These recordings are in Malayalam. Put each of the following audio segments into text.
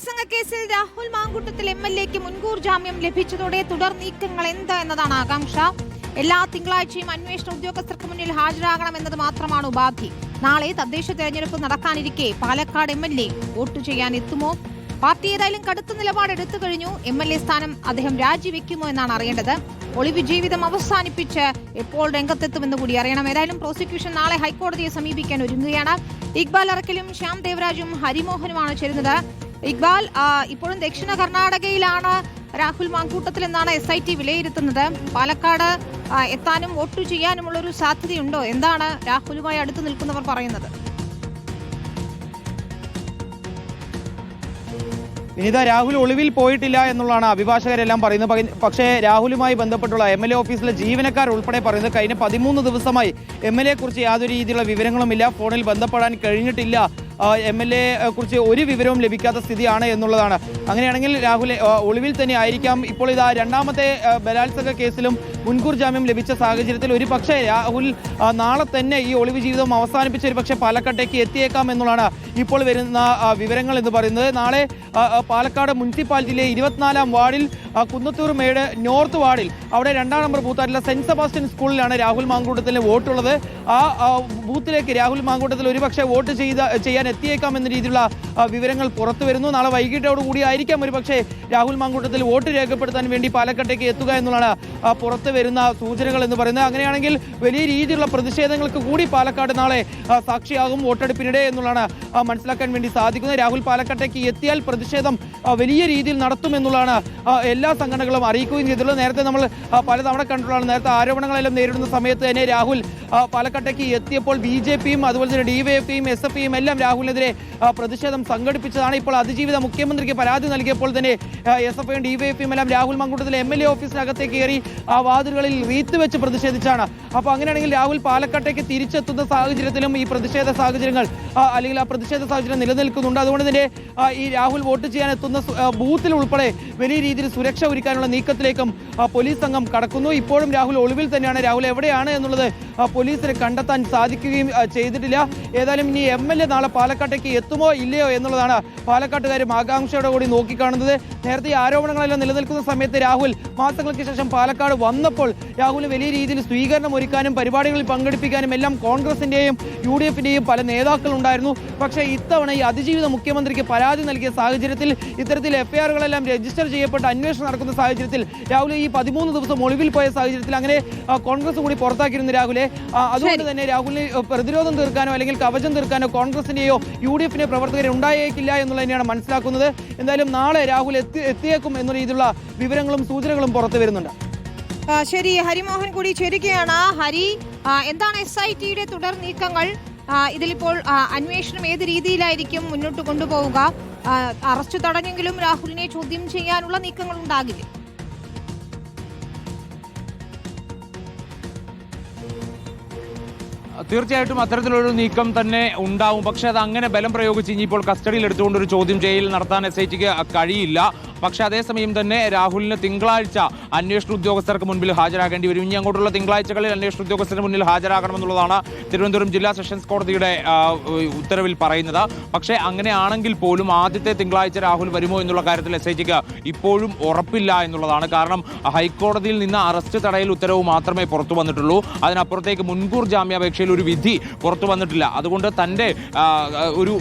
ബലാത്സംഗ കേസിൽ രാഹുൽ മാങ്കുട്ടത്തിൽ എം എൽ എക്ക് മുൻകൂർ ജാമ്യം ലഭിച്ചതോടെ തുടർ നീക്കങ്ങൾ എന്ത് എന്നതാണ് ആകാംക്ഷ? എല്ലാ തിങ്കളാഴ്ചയും അന്വേഷണ ഉദ്യോഗസ്ഥർക്ക് മുന്നിൽ ഹാജരാകണം എന്നത് മാത്രമാണ് ഉപാധി. നാളെ തദ്ദേശ തെരഞ്ഞെടുപ്പ് നടക്കാനിരിക്കെ Palakkad M L A vote ചെയ്യാൻ എത്തുമോ? പാർട്ടി ഏതായാലും കടുത്ത നിലപാട് എടുത്തു കഴിഞ്ഞു. എം എൽ എ സ്ഥാനം അദ്ദേഹം രാജിവെക്കുമോ എന്നാണ് അറിയേണ്ടത്. ഒളിവ് ജീവിതം അവസാനിപ്പിച്ച് എപ്പോൾ രംഗത്തെത്തുമെന്ന് കൂടി അറിയണം. ഏതായാലും പ്രോസിക്യൂഷൻ നാളെ ഹൈക്കോടതിയെ സമീപിക്കാൻ ഒരുങ്ങുകയാണ്. ഇക്ബാൽ അറക്കലും ശ്യാം ദേവരാജും ഹരിമോഹനുമാണ് ചേരുന്നത്. ഇക്ബാൽ ഇപ്പോഴും ദക്ഷിണ കർണാടകയിലാണ് രാഹുൽ മാങ്കൂട്ടത്തിൽ എന്നാണ് എസ് ഐ ടി വിലയിരുത്തുന്നത്. പാലക്കാട് എത്താനും വോട്ട് ചെയ്യാനുമുള്ള ഒരു സാധ്യതയുണ്ടോ? എന്താണ് രാഹുലുമായി അടുത്ത് നിൽക്കുന്നവർ പറയുന്നത്? വിനിത രാഹുൽ ഒളിവിൽ പോയിട്ടില്ല എന്നുള്ളതാണ് അഭിഭാഷകരെല്ലാം പറയുന്നത്. പക്ഷേ രാഹുലുമായി ബന്ധപ്പെട്ടുള്ള എം എൽ എ ഓഫീസിലെ ജീവനക്കാർ ഉൾപ്പെടെ പറയുന്നത് കഴിഞ്ഞ പതിമൂന്ന് ദിവസമായി എം എൽ എ കുറിച്ച് യാതൊരു രീതിയിലുള്ള വിവരങ്ങളുമില്ല. ഫോണിൽ ബന്ധപ്പെടാൻ കഴിഞ്ഞിട്ടില്ല. എം എൽ എ കുറിച്ച് ഒരു വിവരവും ലഭിക്കാത്ത സ്ഥിതിയാണ് എന്നുള്ളതാണ്. അങ്ങനെയാണെങ്കിൽ രാഹുൽ ഒളിവിൽ തന്നെ ആയിരിക്കാം. ഇപ്പോൾ ഇതാ രണ്ടാമത്തെ ബലാത്സംഗ കേസിലും മുൻകൂർ ജാമ്യം ലഭിച്ച സാഹചര്യത്തിൽ ഒരു പക്ഷേ രാഹുൽ നാളെ തന്നെ ഈ ഒളിവ് ജീവിതം അവസാനിപ്പിച്ച് ഒരു പക്ഷേ പാലക്കാട്ടേക്ക് എത്തിയേക്കാം എന്നുള്ളതാണ് ഇപ്പോൾ വരുന്ന വിവരങ്ങൾ എന്ന് പറയുന്നത്. നാളെ പാലക്കാട് മുനിസിപ്പാലിറ്റിയിലെ ഇരുപത്തിനാലാം വാർഡിൽ കുന്നത്തൂർ മേട് നോർത്ത് വാർഡിൽ അവിടെ രണ്ടാം നമ്പർ ബൂത്തായിട്ടുള്ള സെന്റ് സെബാസ്റ്റ്യൻ സ്കൂളിലാണ് രാഹുൽ മാങ്കൂട്ടത്തിന് വോട്ടുള്ളത്. ആ ബൂത്തിലേക്ക് രാഹുൽ മാങ്കൂട്ടത്തിൽ ഒരുപക്ഷെ വോട്ട് ചെയ്ത ചെയ്യാൻ എത്തിയേക്കാം എന്ന രീതിയിലുള്ള വിവരങ്ങൾ പുറത്തു വരുന്നു. നാളെ വൈകിട്ടോടുകൂടി ആയിരിക്കാം ഒരുപക്ഷെ രാഹുൽ മാങ്കൂട്ടത്തിൽ വോട്ട് രേഖപ്പെടുത്താൻ വേണ്ടി പാലക്കാട്ടേക്ക് എത്തുക എന്നുള്ളതാണ് ആ, വരുന്ന സൂചനകൾ എന്ന് പറയുന്നത് അങ്ങനെയാണെങ്കിൽ വലിയ രീതിയിലുള്ള പ്രതിഷേധങ്ങൾക്ക് കൂടി പാലക്കാട് നാളെ സാക്ഷിയാകും വോട്ടെടുപ്പിനിടെ എന്നുള്ളതാണ് മനസ്സിലാക്കാൻ വേണ്ടി സാധിക്കുന്നത്. രാഹുൽ പാലക്കാട്ടേക്ക് എത്തിയാൽ പ്രതിഷേധം വലിയ രീതിയിൽ നടത്തുമെന്നുള്ളതാണ് എല്ലാ സംഘടനകളും അറിയിക്കുകയും ചെയ്തിട്ടുള്ളത്. നേരത്തെ നമ്മൾ പലതവണ കണ്ടിട്ടുള്ളതാണ്. നേരത്തെ ആരോപണങ്ങളെല്ലാം നേരിടുന്ന സമയത്ത് തന്നെ രാഹുൽ പാലക്കാട്ടേക്ക് എത്തിയപ്പോൾ ബി ജെ പിയും അതുപോലെ തന്നെ ഡിവൈഎഫ്ഐയും എസ് എഫ് ഐയും എല്ലാം രാഹുലിനെതിരെ പ്രതിഷേധം സംഘടിപ്പിച്ചതാണ്. ഇപ്പോൾ അതിജീവിത മുഖ്യമന്ത്രിക്ക് പരാതി നൽകിയപ്പോൾ തന്നെ എസ് എഫ് ഐയും ഡിവൈഎഫ്ഐയും എല്ലാം രാഹുൽ മങ്കൂട്ടത്തിലെ എം എൽ എ ഓഫീസിനകത്തേക്ക് കയറി ആ വാതിലുകളിൽ റീത്ത് വെച്ച് പ്രതിഷേധിച്ചാണ്. അപ്പോൾ അങ്ങനെയാണെങ്കിൽ രാഹുൽ പാലക്കാട്ടേക്ക് തിരിച്ചെത്തുന്ന സാഹചര്യത്തിലും ഈ പ്രതിഷേധ സാഹചര്യങ്ങൾ അല്ലെങ്കിൽ ആ പ്രതിഷേധ സാഹചര്യം നിലനിൽക്കുന്നുണ്ട്. അതുകൊണ്ട് തന്നെ ഈ രാഹുൽ വോട്ട് ചെയ്യാൻ എത്തുന്ന ബൂത്തിൽ ഉൾപ്പെടെ വലിയ രീതിയിൽ സുരക്ഷ ഒരുക്കാനുള്ള നീക്കത്തിലേക്കും പോലീസ് സംഘം കടക്കുന്നു. ഇപ്പോഴും രാഹുൽ ഒളിവിൽ തന്നെയാണ്. രാഹുൽ എവിടെയാണ് എന്നുള്ളത് പോലീസിനെ കണ്ടെത്താൻ സാധിക്കുകയും ചെയ്തിട്ടില്ല. ഏതായാലും ഇനി എം എൽ എ നാളെ പാലക്കാട്ടേക്ക് എത്തുമോ ഇല്ലയോ എന്നുള്ളതാണ് പാലക്കാട്ടുകാരും ആകാംക്ഷയോടെ കൂടി നോക്കിക്കാണുന്നത്. നേരത്തെ ഈ ആരോപണങ്ങളെല്ലാം നിലനിൽക്കുന്ന സമയത്ത് രാഹുൽ മാസങ്ങൾക്ക് ശേഷം പാലക്കാട് വന്നപ്പോൾ രാഹുൽ വലിയ രീതിയിൽ സ്വീകരണം ഒരുക്കാനും പരിപാടികളിൽ പങ്കെടുപ്പിക്കാനും എല്ലാം കോൺഗ്രസിന്റെയും യു ഡി എഫിന്റെയും പല നേതാക്കളുണ്ടായിരുന്നു. പക്ഷേ ഇത്തവണ ഈ അതിജീവിത മുഖ്യമന്ത്രിക്ക് പരാതി നൽകിയ സാഹചര്യത്തിൽ ഇത്തരത്തിൽ എഫ്ഐആറുകളെല്ലാം രജിസ്റ്റർ ചെയ്യപ്പെട്ട് അന്വേഷണം നടക്കുന്ന സാഹചര്യത്തിൽ രാഹുൽ ഈ പതിമൂന്ന് ദിവസം ഒളിവിൽ പോയ സാഹചര്യത്തിൽ അങ്ങനെ കോൺഗ്രസ് കൂടി പുറത്താക്കിയിരുന്നു രാഹുലെ. അതുകൊണ്ട് തന്നെ രാഹുലിന് പ്രതിരോധം തീർക്കാനോ അല്ലെങ്കിൽ കവചം തീർക്കാനോ കോൺഗ്രസിന്റെയോ യു ഡി എഫിന്റെ പ്രവർത്തകരെ ഉണ്ടായേക്കില്ല എന്നുള്ളത് തന്നെയാണ് മനസ്സിലാക്കുന്നത്. എന്തായാലും നാളെ രാഹുൽ എത്തി എത്തിയേക്കും എന്ന രീതിയിലുള്ള വിവരങ്ങളും സൂചനകളും പുറത്തു വരുന്നുണ്ട്. ശരി ഹരിമോഹൻ കൂടി ചേരുകയാണ്. ഹരി എന്താണ് എസ് ഐ ടിയുടെ തുടർ നീക്കങ്ങൾ? ഇതിലിപ്പോൾ അന്വേഷണം ഏത് രീതിയിലായിരിക്കും മുന്നോട്ട് കൊണ്ടുപോവുക? അറസ്റ്റ് തടഞ്ഞെങ്കിലും രാഹുലിനെ ചോദ്യം ചെയ്യാനുള്ള നീക്കങ്ങൾ ഉണ്ടാകില്ലേ? തീർച്ചയായിട്ടും അത്തരത്തിലൊരു നീക്കം തന്നെ ഉണ്ടാവും. പക്ഷെ അത് അങ്ങനെ ബലം പ്രയോഗിച്ച് ഇനിയിപ്പോൾ കസ്റ്റഡിയിൽ എടുത്തുകൊണ്ട് ഒരു ചോദ്യം ചെയ്യൽ നടത്താൻ എസ് ഐ ടിക്ക് കഴിയില്ല. പക്ഷേ അതേസമയം തന്നെ രാഹുലിന് തിങ്കളാഴ്ച അന്വേഷണ ഉദ്യോഗസ്ഥർക്ക് മുൻപിൽ ഹാജരാകേണ്ടി വരും. ഇനി അങ്ങോട്ടുള്ള തിങ്കളാഴ്ചകളിൽ അന്വേഷണ ഉദ്യോഗസ്ഥരുടെ മുന്നിൽ ഹാജരാകണമെന്നുള്ളതാണ് തിരുവനന്തപുരം ജില്ലാ സെഷൻസ് കോടതിയുടെ ഉത്തരവിൽ പറയുന്നത്. പക്ഷേ അങ്ങനെയാണെങ്കിൽ പോലും ആദ്യത്തെ തിങ്കളാഴ്ച രാഹുൽ വരുമോ എന്നുള്ള കാര്യത്തിൽ എസ് ഐ ടിക്ക് ഇപ്പോഴും ഉറപ്പില്ല എന്നുള്ളതാണ്. കാരണം ഹൈക്കോടതിയിൽ നിന്ന് അറസ്റ്റ് തടയൽ ഉത്തരവ് മാത്രമേ പുറത്തു വന്നിട്ടുള്ളൂ. അതിനപ്പുറത്തേക്ക് മുൻകൂർ ജാമ്യാപേക്ഷയിൽ വിധി പുറത്തു വന്നിട്ടില്ല. അതുകൊണ്ട് തന്റെ ഒരു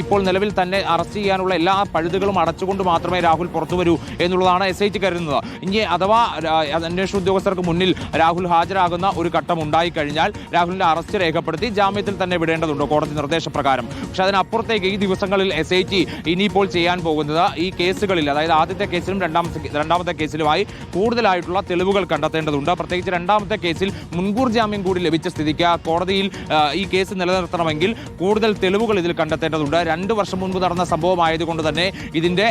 ഇപ്പോൾ നിലവിൽ തന്നെ അറസ്റ്റ് ചെയ്യാനുള്ള എല്ലാ പഴുതുകളും അടച്ചുകൊണ്ട് മാത്രമേ രാഹുൽ പുറത്തു വരൂ എന്നുള്ളതാണ് എസ് ഐ ടി കരുതുന്നത്. ഇനി അഥവാ അന്വേഷണ ഉദ്യോഗസ്ഥർക്ക് മുന്നിൽ രാഹുൽ ഹാജരാകുന്ന ഒരു ഘട്ടം ഉണ്ടായിക്കഴിഞ്ഞാൽ രാഹുലിന്റെ അറസ്റ്റ് രേഖപ്പെടുത്തി ജാമ്യത്തിൽ തന്നെ വിടേണ്ടതുണ്ട് കോടതി നിർദ്ദേശപ്രകാരം. പക്ഷെ അതിനപ്പുറത്തേക്ക് ഈ ദിവസങ്ങളിൽ എസ് ഐ ടി ഇനിയിപ്പോൾ ചെയ്യാൻ പോകുന്നത് ഈ കേസുകളിൽ അതായത് ആദ്യത്തെ കേസിലും രണ്ടാമത്തെ രണ്ടാമത്തെ കേസിലുമായി കൂടുതലായിട്ടുള്ള തെളിവുകൾ കണ്ടെത്തേണ്ടതുണ്ട്. പ്രത്യേകിച്ച് രണ്ടാമത്തെ കേസിൽ മുൻകൂർ ജാമ്യം കൂടി ലഭിച്ച സ്ഥിതിക്ക് കോടതിയിൽ ഈ കേസ് നിലനിർത്തണമെങ്കിൽ കൂടുതൽ തെളിവുകൾ ഇതിൽ കണ്ടെത്തേണ്ടതുണ്ട്. രണ്ട് വർഷം മുൻപ് നടന്ന സംഭവമായതുകൊണ്ട് തന്നെ ഇതിന്റെ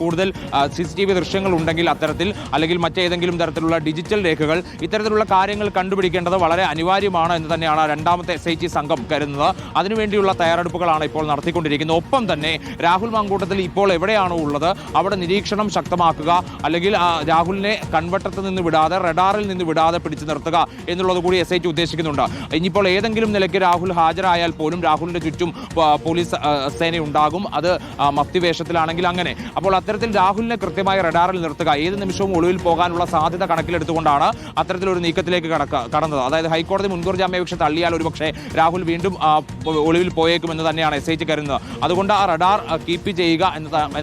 കൂടുതൽ സി സി ടി വി ദൃശ്യങ്ങൾ ഉണ്ടെങ്കിൽ അത്തരത്തിൽ അല്ലെങ്കിൽ മറ്റേതെങ്കിലും തരത്തിലുള്ള ഡിജിറ്റൽ രേഖകൾ ഇത്തരത്തിലുള്ള കാര്യങ്ങൾ കണ്ടുപിടിക്കേണ്ടത് വളരെ അനിവാര്യമാണ് എന്ന് തന്നെയാണ് രണ്ടാമത്തെ എസ് ഐ ടി സംഘം കരുതുന്നത്. അതിനുവേണ്ടിയുള്ള തയ്യാറെടുപ്പുകളാണ് ഇപ്പോൾ നടത്തിക്കൊണ്ടിരിക്കുന്നത്. ഒപ്പം തന്നെ രാഹുൽ മങ്കൂട്ടത്തിൽ ഇപ്പോൾ എവിടെയാണോ ഉള്ളത് അവിടെ നിരീക്ഷണം ശക്തമാക്കുക അല്ലെങ്കിൽ രാഹുലിനെ കൺവട്ടത്ത് നിന്ന് വിടാതെ റഡാറിൽ നിന്ന് വിടാതെ പിടിച്ചു നിർത്തുക എന്നുള്ളത് കൂടി എസ് ഐ ടി ഉദ്ദേശിക്കുന്നുണ്ട്. ഇനിയിപ്പോൾ ഇനിയിപ്പോൾ ഏതെങ്കിലും നിലയ്ക്ക് രാഹുൽ ഹാജരായാൽ പോലും രാഹുലിന്റെ ചുറ്റും പോലീസ് സേന ഉണ്ടാകും. അത് മത്തിവേഷത്തിലാണെങ്കിൽ അങ്ങനെ. അപ്പോൾ അത്തരത്തിൽ രാഹുലിനെ കൃത്യമായി റഡാറിൽ നിർത്തുക. ഏത് നിമിഷവും ഒളിവിൽ പോകാനുള്ള സാധ്യത കണക്കിലെടുത്തുകൊണ്ടാണ് അത്തരത്തിലൊരു നീക്കത്തിലേക്ക് കടന്നത്. അതായത് ഹൈക്കോടതി മുൻകൂർ ജാമ്യാപേക്ഷ തള്ളിയാൽ ഒരുപക്ഷെ രാഹുൽ വീണ്ടും ഒളിവിൽ പോയേക്കുമെന്ന് തന്നെയാണ് എസ് ഐ ജി കരുതുന്നത്. അതുകൊണ്ട് ആ റഡാർ കീപ്പ് ചെയ്യുക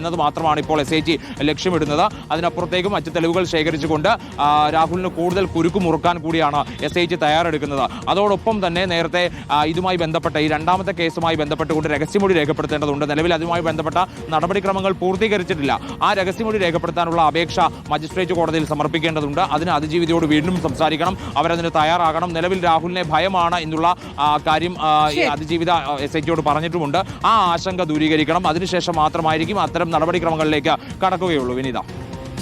എന്നത് മാത്രമാണ് ഇപ്പോൾ എസ് ഐ ജി ലക്ഷ്യമിടുന്നത്. അതിനപ്പുറത്തേക്കും മറ്റ് തെളിവുകൾ ശേഖരിച്ചുകൊണ്ട് രാഹുലിന് കൂടുതൽ കുരുക്കുമുറുക്കാൻ കൂടിയാണ് എസ് ഐ ജി തയ്യാറെടുക്കുന്നത്. അതോടൊപ്പം തന്നെ നേരത്തെ ഇതുമായി ബന്ധപ്പെട്ട ഈ രണ്ടാമത്തെ കേസുമായി ബന്ധപ്പെട്ടുകൊണ്ട് രഹസ്യമൊഴി രേഖപ്പെടുത്തേണ്ടതുണ്ട്. നിലവിൽ അതുമായി ബന്ധപ്പെട്ട നടപടിക്രമങ്ങൾ പൂർത്തീകരിച്ചിട്ടില്ല. ആ രഹസ്യമൊഴി രേഖപ്പെടുത്താനുള്ള അപേക്ഷ മജിസ്ട്രേറ്റ് കോടതിയിൽ സമർപ്പിക്കേണ്ടതുണ്ട്. അതിന് അതിജീവിതയോട് വീണ്ടും സംസാരിക്കണം. അവരതിന് തയ്യാറാകണം. നിലവിൽ രാഹുലിനെ ഭയമാണ് എന്നുള്ള കാര്യം. അതിജീവിത എസ് ഐ ടിയോട് പറഞ്ഞിട്ടുമുണ്ട്. ആ ആശങ്ക ദൂരീകരിക്കണം. അതിനുശേഷം മാത്രമായിരിക്കും അത്തരം നടപടിക്രമങ്ങളിലേക്ക് കടക്കുകയുള്ളൂ. വിനീത.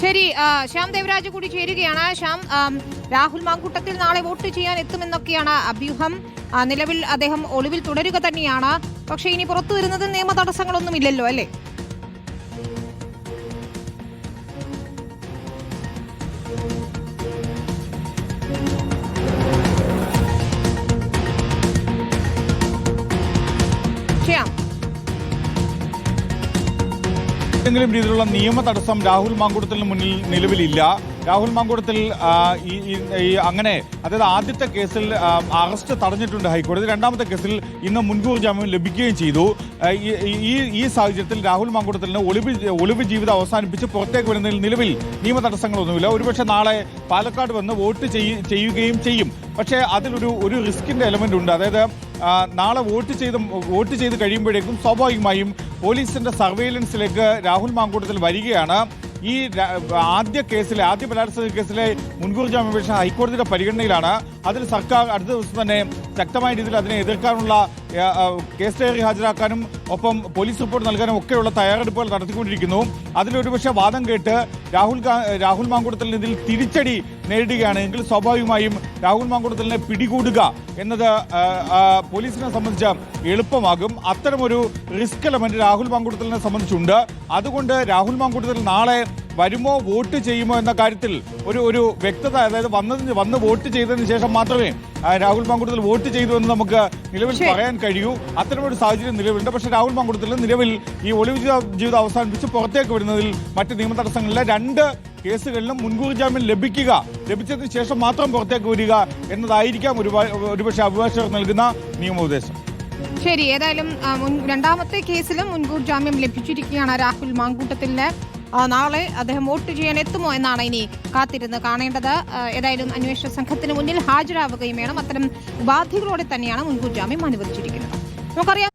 ശരി ശ്യാം ദേവരാജ് കൂടി ചേരുകയാണ്. ശ്യാം രാഹുൽ മാങ്കൂട്ടത്തിൽ നാളെ വോട്ട് ചെയ്യാൻ എത്തുമെന്നൊക്കെയാണ് അഭ്യൂഹം. നിലവിൽ അദ്ദേഹം ഒളിവിൽ തുടരുക തന്നെയാണ്. പക്ഷേ ഇനി പുറത്തു വരുന്നതിൽ നിയമ തടസ്സങ്ങളൊന്നും ഇല്ലല്ലോ അല്ലേ? ഏതെങ്കിലും രീതിയിലുള്ള നിയമ തടസ്സം രാഹുൽ മാങ്കൂട്ടത്തിന് മുന്നിൽ നിലവിലില്ല. രാഹുൽ മാങ്കൂട്ടത്തിൽ ഈ അങ്ങനെ അതായത് ആദ്യത്തെ കേസിൽ അറസ്റ്റ് തടഞ്ഞിട്ടുണ്ട് ഹൈക്കോടതി. രണ്ടാമത്തെ കേസിൽ ഇന്ന് മുൻകൂർ ജാമ്യം ലഭിക്കുകയും ചെയ്തു. ഈ- ഈ സാഹചര്യത്തിൽ രാഹുൽ മാങ്കൂട്ടത്തിന് ഒളിവ് ഒളിവ് ജീവിതം അവസാനിപ്പിച്ച് പുറത്തേക്ക് വരുന്നതിൽ നിലവിൽ നിയമ തടസ്സങ്ങളൊന്നുമില്ല. ഒരുപക്ഷെ നാളെ പാലക്കാട് വന്ന് വോട്ട് ചെയ്യുകയും ചെയ്യും. പക്ഷേ അതിലൊരു ഒരു റിസ്കിന്റെ എലമെന്റ് ഉണ്ട്. അതായത് നാളെ വോട്ട് ചെയ്ത് വോട്ട് ചെയ്ത് കഴിയുമ്പോഴേക്കും സ്വാഭാവികമായും പോലീസിന്റെ സർവൈലൻസിലേക്ക് രാഹുൽ മാങ്കൂട്ടത്തിൽ വരികയാണ്. ഈ ആദ്യ കേസിലെ ആദ്യ ബലാത്സംഗ കേസിലെ മുൻകൂർ ജാമ്യാപേക്ഷ ഹൈക്കോടതിയുടെ പരിഗണനയിലാണ്. അതിൽ സർക്കാർ അടുത്ത ദിവസം തന്നെ ശക്തമായ രീതിയിൽ അതിനെ എതിർക്കാനുള്ള കേസ് ഡയറി ഹാജരാക്കാനും ഒപ്പം പോലീസ് റിപ്പോർട്ട് നൽകാനും ഒക്കെയുള്ള തയ്യാറെടുപ്പുകൾ നടത്തിക്കൊണ്ടിരിക്കുന്നു. അതിലൊരുപക്ഷെ വാദം കേട്ട് രാഹുൽ രാഹുൽ മാങ്കൂട്ടത്തിൽ ഇതിൽ തിരിച്ചടി നേരിടുകയാണ് എങ്കിൽ സ്വാഭാവികമായും രാഹുൽ മാങ്കൂട്ടത്തിനെ പിടികൂടുക എന്നത് പോലീസിനെ സംബന്ധിച്ച് എളുപ്പമാകും. അത്തരമൊരു റിസ്ക് എലമെന്റ് രാഹുൽ മാങ്കൂട്ടത്തിനെ സംബന്ധിച്ചുണ്ട്. അതുകൊണ്ട് രാഹുൽ മാങ്കൂട്ടത്തിൽ നാളെ വരുമോ വോട്ട് ചെയ്യുമോ എന്ന കാര്യത്തിൽ ഒരു ഒരു വ്യക്തത അതായത് വന്നതിന് വന്ന് വോട്ട് ചെയ്തതിന് ശേഷം മാത്രമേ രാഹുൽ മാങ്കൂട്ടത്തിൽ വോട്ട് ചെയ്തു എന്ന് നമുക്ക് നിലവിൽ പറയാൻ കഴിയൂ. അത്തരമൊരു സാഹചര്യം നിലവിലുണ്ട്. പക്ഷേ രാഹുൽ മാങ്കൂട്ടത്തിൽ നിലവിൽ ഈ ഒളിവ് ജീവിതം അവസാനിപ്പിച്ച് പുറത്തേക്ക് വരുന്നതിൽ മറ്റ് നിയമ തടസ്സങ്ങളിലെ രണ്ട് കേസുകളിലും മുൻകൂർ ജാമ്യം ലഭിക്കുക ലഭിച്ചതിന് ശേഷം മാത്രം പുറത്തേക്ക് വരിക എന്നതായിരിക്കാം ഒരു ഒരുപക്ഷെ അഭിഭാഷകർ നൽകുന്ന നിയമോപദേശം. ശരി ഏതായാലും രണ്ടാമത്തെ കേസിലും മുൻകൂർ ജാമ്യം ലഭിച്ചിരിക്കുകയാണ് രാഹുൽ മാങ്കൂട്ടത്തിന് നാളെ അദ്ദേഹം വോട്ട് ചെയ്യാൻ എത്തുമോ എന്നാണ് ഇനി കാത്തിരുന്ന് കാണേണ്ടത്. ഏതായാലും അന്വേഷണ സംഘത്തിന് മുന്നിൽ ഹാജരാവുകയും വേണം. അത്തരം ഉപാധികളോടെ തന്നെയാണ് മുൻകൂർ ജാമ്യം അനുവദിച്ചിരിക്കുന്നത്. നമുക്കറിയാം